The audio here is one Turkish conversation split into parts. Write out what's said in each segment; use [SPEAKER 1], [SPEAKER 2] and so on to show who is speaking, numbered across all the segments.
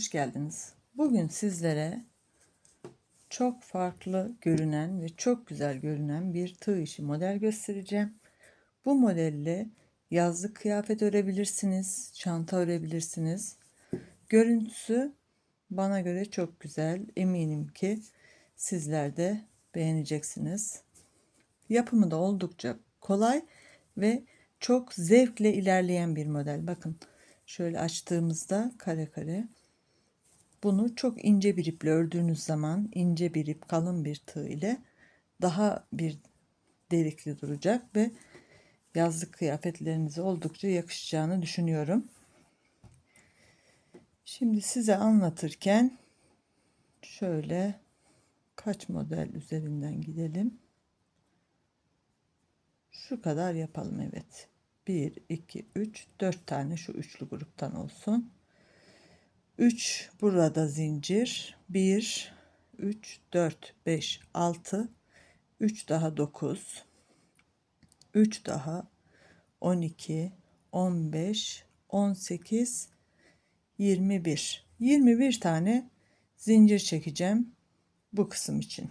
[SPEAKER 1] Hoş geldiniz. Bugün sizlere çok farklı görünen ve çok güzel görünen bir tığ işi model göstereceğim. Bu modelle yazlık kıyafet örebilirsiniz, çanta örebilirsiniz. Görüntüsü bana göre çok güzel. Eminim ki sizler de beğeneceksiniz. Yapımı da oldukça kolay ve çok zevkle ilerleyen bir model. Bakın şöyle açtığımızda kare kare bunu çok ince bir iple ördüğünüz zaman ince bir ip kalın bir tığ ile daha bir delikli duracak ve yazlık kıyafetlerinize oldukça yakışacağını düşünüyorum. Şimdi size anlatırken şöyle kaç model üzerinden gidelim. Şu kadar yapalım evet. 1, 2, 3, 4 tane şu üçlü gruptan olsun. 3 burada zincir. 1, 3, 4, 5, 6, 3 daha 9, 3 daha 12, 15, 18, 21. 21 tane zincir çekeceğim bu kısım için.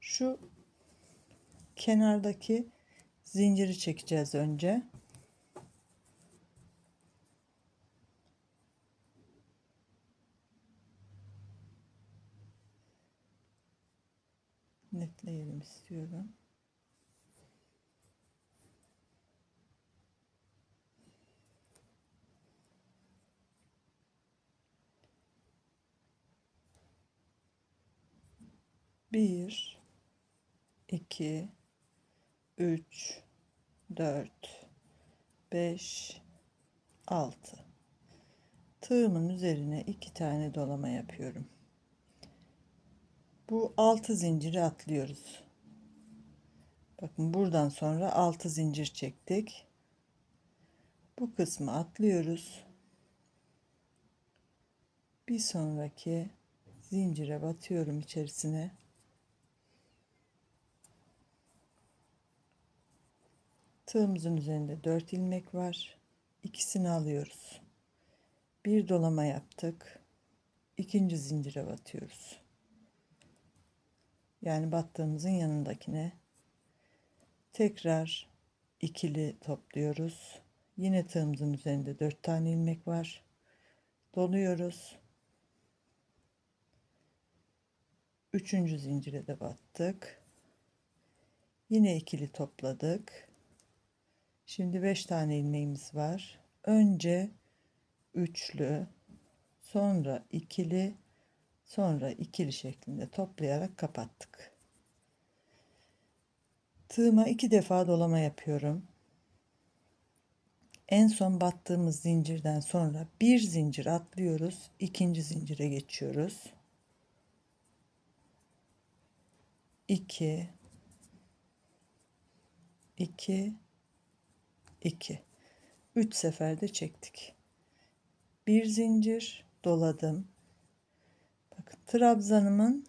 [SPEAKER 1] şu kenardaki zinciri çekeceğiz önce. Netleyelim istiyorum. Bir, 2 3 4 5 6 tığımın üzerine iki tane dolama yapıyorum. Bu altı zinciri atlıyoruz. Bakın buradan sonra altı zincir çektik. Bu kısmı atlıyoruz. Bir sonraki zincire batıyorum içerisine Tığımızın üzerinde 4 ilmek var. İkisini alıyoruz. Bir dolama yaptık. İkinci zincire batıyoruz. Yani battığımızın yanındakine tekrar ikili topluyoruz. Yine tığımızın üzerinde 4 tane ilmek var. Doluyoruz. Üçüncü zincire de battık. Yine ikili topladık. Şimdi 5 tane ilmeğimiz var. Önce üçlü, sonra ikili, sonra ikili şeklinde toplayarak kapattık. Tığıma iki defa dolama yapıyorum. En son battığımız zincirden sonra bir zincir atlıyoruz. ikinci zincire geçiyoruz. 2 2 2 3 seferde çektik. Bir zincir doladım. Bakın trabzanımın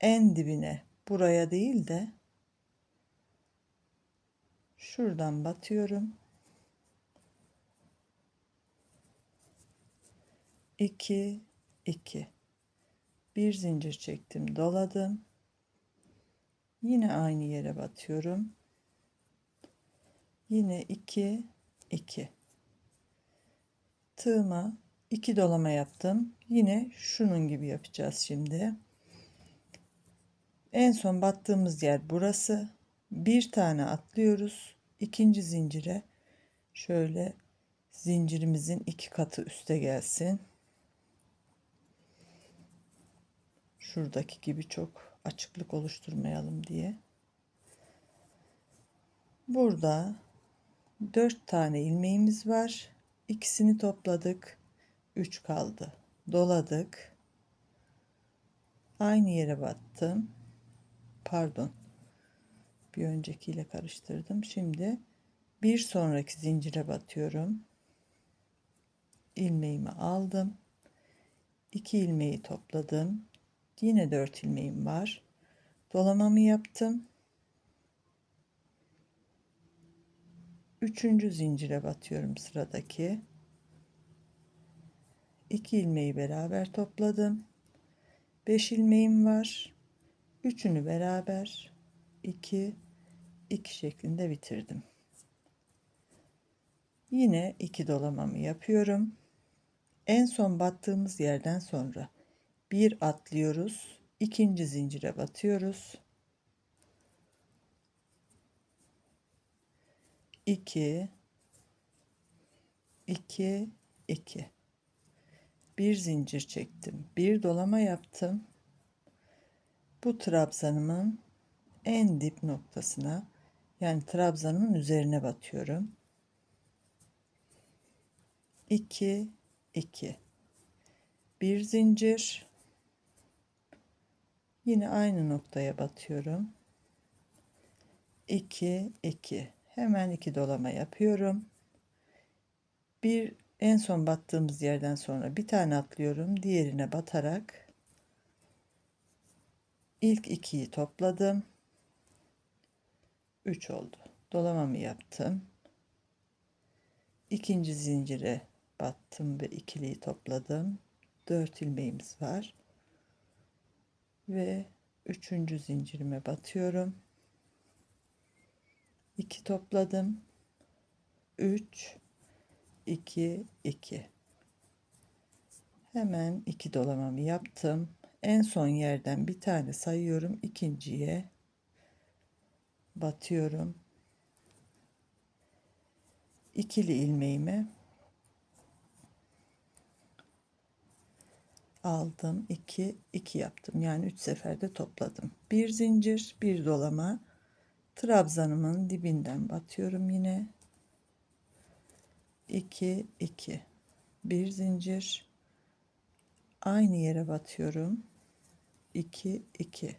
[SPEAKER 1] en dibine buraya değil de şuradan batıyorum. 2 2 bir zincir çektim doladım. Yine aynı yere batıyorum yine 2 2 tığıma 2 dolama yaptım. Yine şunun gibi yapacağız şimdi. En son battığımız yer burası. Bir tane atlıyoruz. İkinci zincire Şöyle zincirimizin iki katı üste gelsin. Şuradaki gibi çok açıklık oluşturmayalım diye. Burada 4 tane ilmeğimiz var. İkisini topladık. 3 kaldı. Doladık. Aynı yere battım. Pardon. Bir öncekiyle karıştırdım. Şimdi bir sonraki zincire batıyorum. ilmeğimi aldım. 2 ilmeği topladım. Yine 4 ilmeğim var. Dolamamı yaptım. Üçüncü zincire batıyorum sıradaki. 2 ilmeği beraber topladım. 5 ilmeğim var. Üçünü beraber 2 2 şeklinde bitirdim. Yine iki dolamamı yapıyorum. En son battığımız yerden sonra bir atlıyoruz. ikinci zincire batıyoruz. 2 2 2 bir zincir çektim. Bir dolama yaptım. Bu trabzanımın en dip noktasına yani trabzanımın üzerine batıyorum. 2 2 bir zincir yine aynı noktaya batıyorum 2 2 hemen iki dolama yapıyorum bir en son battığımız yerden sonra bir tane atlıyorum diğerine batarak ilk ikiyi topladım 3 oldu dolamamı yaptım ikinci zincire battım ve ikiliyi topladım. 4 ilmeğimiz var. Ve üçüncü zincirime batıyorum. 2 topladım. 3 2 2 Hemen iki dolamamı yaptım. En son yerden bir tane sayıyorum. ikinciye batıyorum. ikili ilmeğimi aldım 2 2 yaptım yani 3 seferde topladım bir zincir bir dolama trabzanımın dibinden batıyorum yine. 2 2 bir zincir. Aynı yere batıyorum. 2 2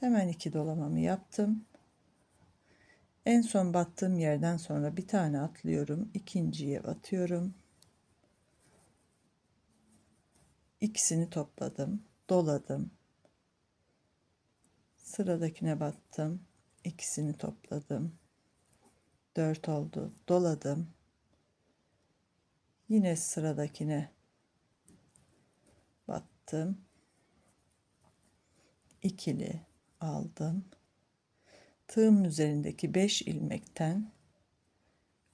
[SPEAKER 1] hemen iki dolamamı yaptım. En son battığım yerden sonra bir tane atlıyorum. İkinciye batıyorum. İkisini topladım doladım sıradakine battım. İkisini topladım. 4 oldu. Doladım. Yine sıradakine battım. İkili aldım. Tığımın üzerindeki 5 ilmekten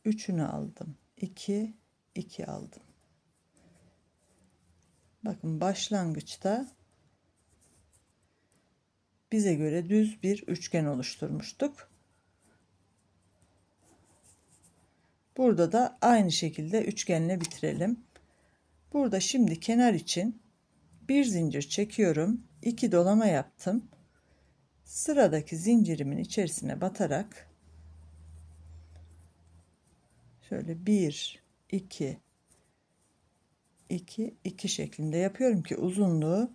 [SPEAKER 1] üçünü aldım. 2 2 aldım. Bakın başlangıçta bize göre düz bir üçgen oluşturmuştuk. Burada da aynı şekilde üçgenle bitirelim. Burada şimdi kenar için bir zincir çekiyorum. iki dolama yaptım. Sıradaki zincirimin içerisine batarak şöyle bir, iki, 2 2 şeklinde yapıyorum ki uzunluğu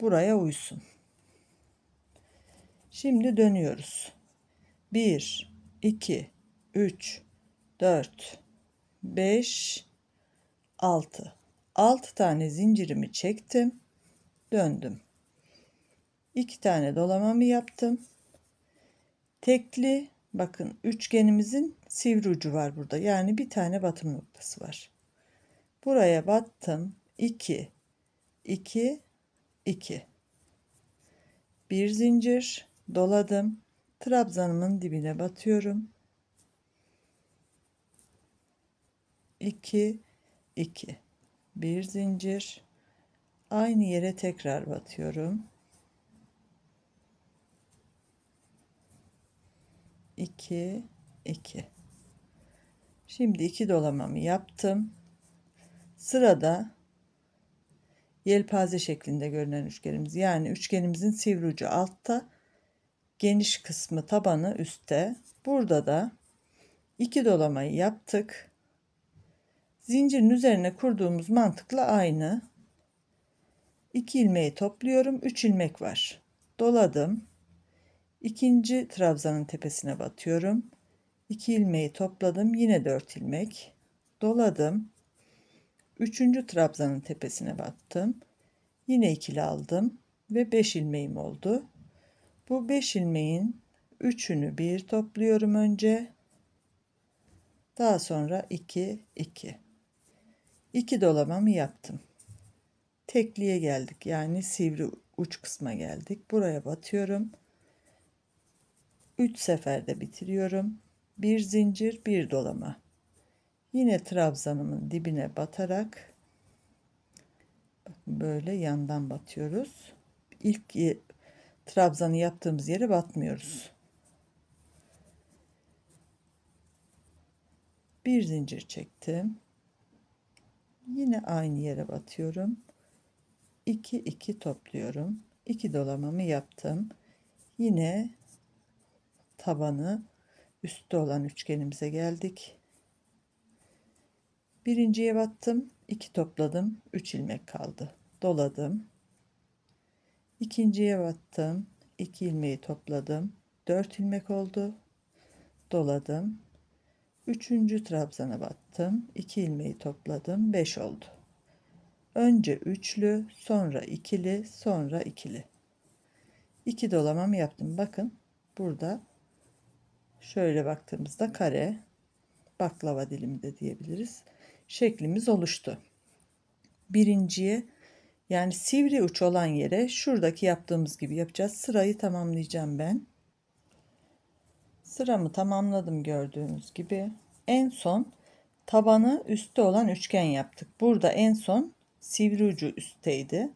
[SPEAKER 1] buraya uysun. Şimdi dönüyoruz. 1 2 3 4 5 6 6 tane zincirimi çektim. Döndüm. 2 tane dolamamı yaptım. Tekli bakın üçgenimizin sivri ucu var burada. Yani bir tane batım noktası var. Buraya battım. 2 2 2 bir zincir doladım. Trabzanımın dibine batıyorum. 2 2 bir zincir aynı yere tekrar batıyorum. 2 2 Şimdi iki dolamamı yaptım. Sırada yelpaze şeklinde görünen üçgenimiz yani üçgenimizin sivri ucu altta geniş kısmı tabanı üstte. Burada da iki dolamayı yaptık. Zincirin üzerine kurduğumuz mantıkla aynı. 2 ilmeği topluyorum. 3 ilmek var. Doladım. İkinci trabzanın tepesine batıyorum. 2 ilmeği topladım. Yine 4 ilmek. Doladım. Üçüncü trabzanın tepesine battım. Yine ikili aldım ve 5 ilmeğim oldu. Bu 5 ilmeğin üçünü bir topluyorum önce. Daha sonra 2 2. 2 dolamamı yaptım. Tekliye geldik. Yani sivri uç kısma geldik. Buraya batıyorum. 3 seferde bitiriyorum. Bir zincir, bir dolama. Yine trabzanımın dibine batarak böyle yandan batıyoruz. İlk trabzanı yaptığımız yere batmıyoruz. Bir zincir çektim. Yine aynı yere batıyorum. 2 2 topluyorum. 2 dolamamı yaptım. Yine tabanı üstte olan üçgenimize geldik. Birinciye battım. 2 topladım. 3 ilmek kaldı. Doladım. İkinciye battım. 2 ilmeği topladım. 4 ilmek oldu. Doladım. Üçüncü trabzana battım. 2 ilmeği topladım. 5 oldu. Önce üçlü, sonra ikili, sonra ikili. İki dolamam yaptım. Bakın burada şöyle baktığımızda kare, baklava dilimi de diyebiliriz. Şeklimiz oluştu. Birinciye yani sivri uç olan yere şuradaki yaptığımız gibi yapacağız. Sırayı tamamlayacağım ben. Sıramı tamamladım gördüğünüz gibi. En son tabanı üstte olan üçgen yaptık. Burada en son sivri ucu üstteydi.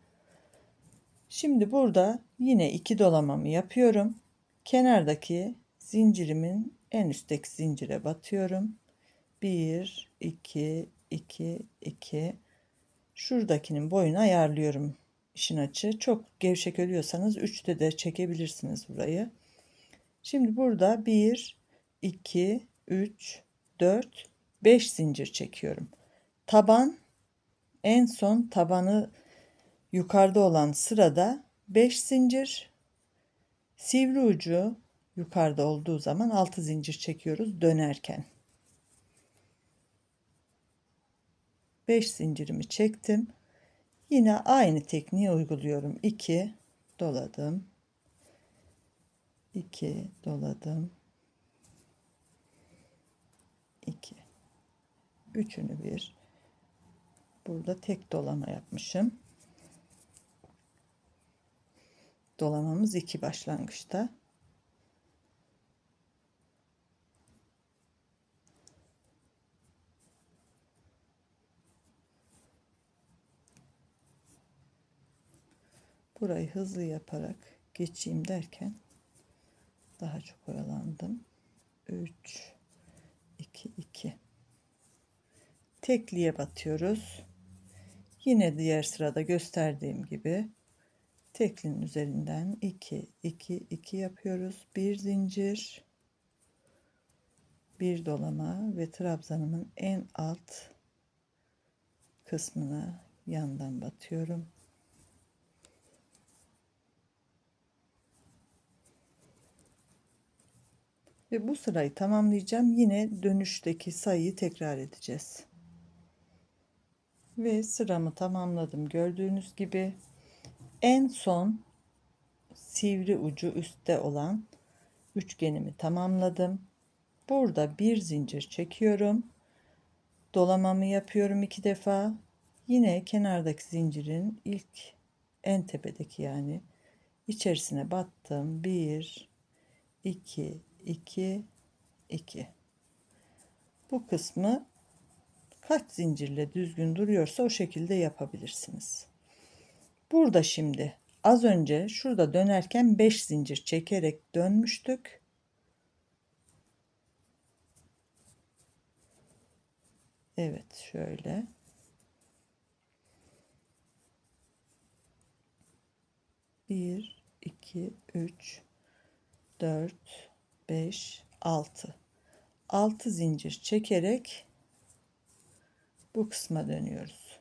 [SPEAKER 1] Şimdi burada yine iki dolamamı yapıyorum. Kenardaki zincirimin en üstteki zincire batıyorum. 1 2 2 2 Şuradakinin boyunu ayarlıyorum işin açı. Çok gevşek ölüyorsanız 3'te de çekebilirsiniz burayı. Şimdi burada 1 2 3 4 5 zincir çekiyorum. Taban en son tabanı yukarıda olan sırada 5 zincir sivri ucu yukarıda olduğu zaman 6 zincir çekiyoruz dönerken. 5 zincirimi çektim. Yine aynı tekniği uyguluyorum. 2 doladım. 2 doladım. 2 üçünü bir Burada tek dolama yapmışım. Dolamamız iki başlangıçta. Burayı hızlı yaparak geçeyim derken daha çok oyalandım. 3 2 2 tekliye batıyoruz. Yine diğer sırada gösterdiğim gibi teklin üzerinden 2 2 2 yapıyoruz. Bir zincir bir dolama ve trabzanımın en alt kısmına yandan batıyorum. Ve bu sırayı tamamlayacağım. Yine dönüşteki sayıyı tekrar edeceğiz. Ve sıramı tamamladım. Gördüğünüz gibi en son sivri ucu üstte olan üçgenimi tamamladım. Burada bir zincir çekiyorum. Dolamamı yapıyorum iki defa. Yine kenardaki zincirin ilk en tepedeki yani içerisine battım. Bir iki iki iki bu kısmı kaç zincirle düzgün duruyorsa o şekilde yapabilirsiniz. Burada şimdi az önce şurada dönerken 5 zincir çekerek dönmüştük. Evet şöyle. Bir, iki, üç, dört, beş, altı. Altı zincir çekerek bu kısma dönüyoruz.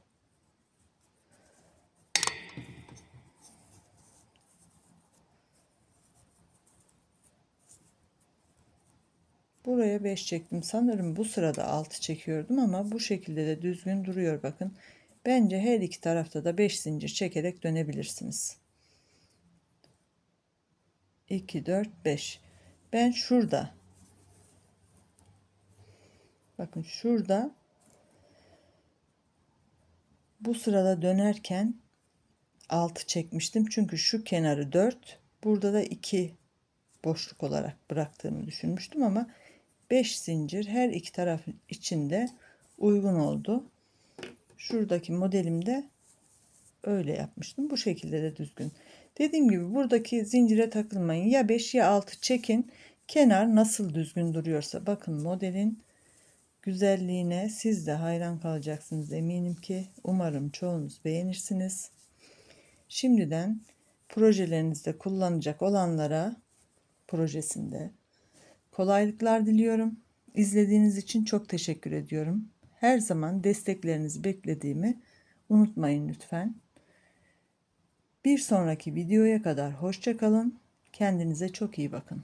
[SPEAKER 1] Buraya 5 çektim. Sanırım bu sırada 6 çekiyordum ama bu şekilde de düzgün duruyor bakın. Bence her iki tarafta da 5 zincir çekerek dönebilirsiniz. 2 4 5. Ben şurada Bakın şurada bu sırada dönerken 6 çekmiştim. Çünkü şu kenarı 4, burada da 2 boşluk olarak bıraktığımı düşünmüştüm ama 5 zincir her iki taraf içinde uygun oldu. Şuradaki modelimde öyle yapmıştım. Bu şekilde de düzgün. Dediğim gibi buradaki zincire takılmayın. Ya 5 ya 6 çekin. Kenar nasıl düzgün duruyorsa bakın modelin güzelliğine siz de hayran kalacaksınız eminim ki. Umarım çoğunuz beğenirsiniz. Şimdiden projelerinizde kullanacak olanlara projesinde kolaylıklar diliyorum. İzlediğiniz için çok teşekkür ediyorum. Her zaman desteklerinizi beklediğimi unutmayın lütfen. Bir sonraki videoya kadar hoşça kalın. Kendinize çok iyi bakın.